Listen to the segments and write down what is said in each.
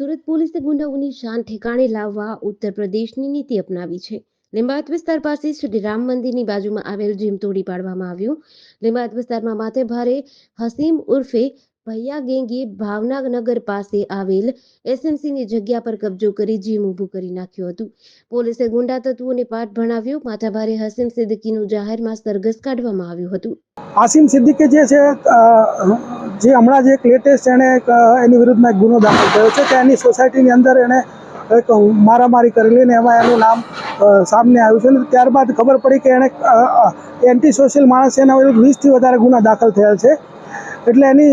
સુરત પોલીસે ગુંડાઓની શાન ઠેકાણે લાવવા ઉત્તર પ્રદેશની નીતિ અપનાવી છે લીંબાયત વિસ્તાર પાસે શ્રી રામ મંદિરની બાજુમાં આવેલ જીમ તોડી પાડવામાં આવ્યું લીંબાયત વિસ્તારમાં માથે ભારે હસીમ ઉર્ફે ભૈયા ગેંગે ભાવનગર પાસે આવેલ એસએમસીની જગ્યા પર કબજો કરી જીમ ઊભું કરી નાખ્યું હતું પોલીસે ગુંડા તત્વોને પાઠ ભણાવ્યો ભારે હસીમ સિદ્દીકીનું જાહેરમાં સરઘસ કાઢવામાં આવ્યું હતું આસિમ સિદ્દીકી જે છે જે હમણાં જ એક લેટેસ્ટ એણે એની વિરુદ્ધમાં એક ગુનો દાખલ થયો છે કે સોસાયટીની અંદર એણે એક મારામારી કરેલી ને એમાં એનું નામ સામને આવ્યું છે અને ત્યારબાદ ખબર પડી કે એણે એન્ટી સોશિયલ માણસ એના વિરુદ્ધ વીસથી વધારે ગુના દાખલ થયેલ છે એટલે એની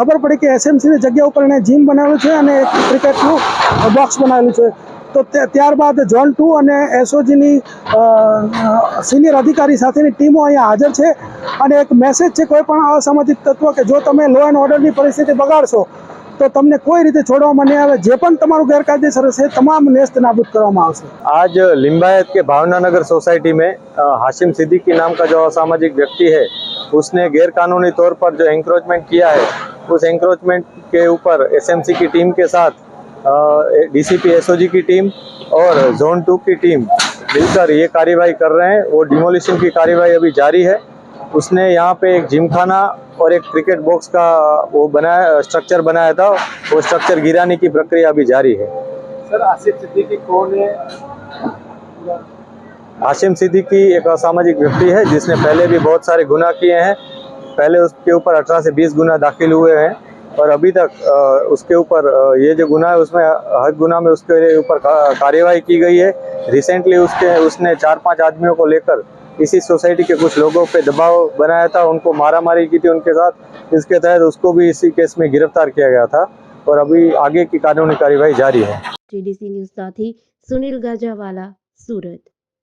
ખબર પડી કે એસએમસીની જગ્યા ઉપર એણે જીમ બનાવેલું છે અને એક ક્રિકેટનું બોક્સ બનાવેલું છે તો ત્યારબાદ ઝોન ટુ અને એસઓજીની સિનિયર અધિકારી સાથેની ટીમો અહીંયા હાજર છે અને એક મેસેજ છે કોઈપણ અસામાજિક તત્વ કે જો તમે લોન ઓર્ડરની પરિસ્થિતિ બગાડશો તો તમને કોઈ રીતે છોડવામાં નહીં આવે જે પણ તમારું ગેરકાયદેસર છે સરસ એ તમામ નેસ્ત નાબૂદ કરવામાં આવશે આજ લિંબાયત કે ભાવનગર સોસાયટી મે હાшим સિદીકી નામ કા જો અસામાજિક વ્યક્તિ હે ઉસને ગેરકાયદેસર તોર પર જો એન્ક્રોજમેન્ટ કિયા હે ઉસ એન્ક્રોજમેન્ટ કે ઉપર એસએમસી કી ટીમ કે સાથ ડીસીપી એસઓજી કી ટીમ ઓર ઝોન 2 કી ટીમ બિલકર યે કાર્યવાહી કર રહે હે વો ડિમોલિશન કી કાર્યવાહી ابھی جاری હે उसने यहाँ पे एक जिम खाना और एक क्रिकेट बॉक्स का वो बनाया स्ट्रक्चर बनाया था वो स्ट्रक्चर गिराने की प्रक्रिया अभी जारी है सर आसिफ सिद्दीकी कौन है सिद्दीकी एक असामाजिक व्यक्ति है जिसने पहले भी बहुत सारे गुना किए हैं पहले उसके ऊपर अठारह से बीस गुना दाखिल हुए हैं और अभी तक उसके ऊपर ये जो गुना है उसमें हर गुना में उसके ऊपर कार्यवाही की गई है रिसेंटली उसके उसने चार पांच आदमियों को लेकर इसी सोसाइटी के कुछ लोगों पे दबाव बनाया था उनको मारा मारी की थी उनके साथ इसके तहत उसको भी इसी केस में गिरफ्तार किया गया था और अभी आगे की कानूनी कार्यवाही जारी है टीडीसी न्यूज साथी सुनील गाजावाला सूरत